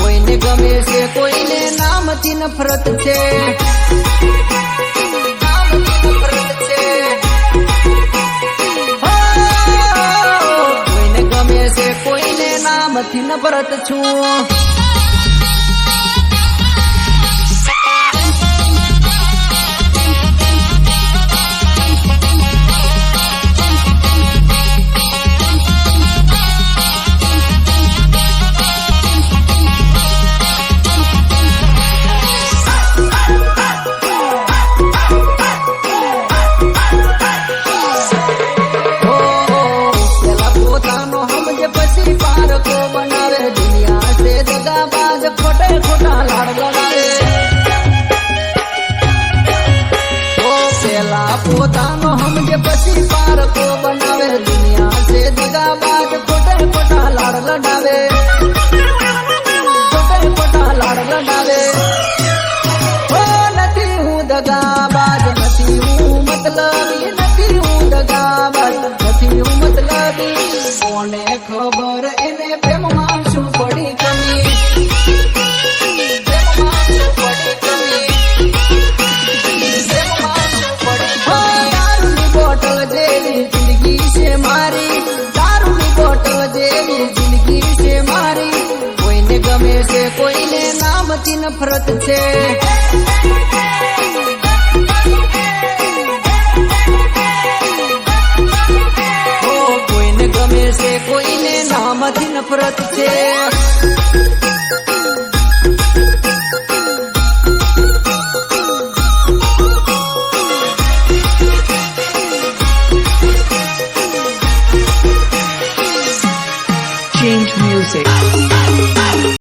કોઈને ગમે છે કોઈને નામથી નફરત છે. थी नफरत छू छोटे छोटा लाड़ लगाए ओ पेला पोतानो हमके पसी पार को बनावे, दुनिया से जगा बात छोटे छोटा लाड़ लगावे छोटे छोटा लाड़ लगावे ओ नती हूँ दगा बाज नती हूँ मतलब नती हूँ दगा बाज नती हूँ मतलब। कोने खबर, इन्हें प्रेम मांसू નામથી નફરત છે હો, કોઈને ગમે છે કોઈને નામથી નફરત છે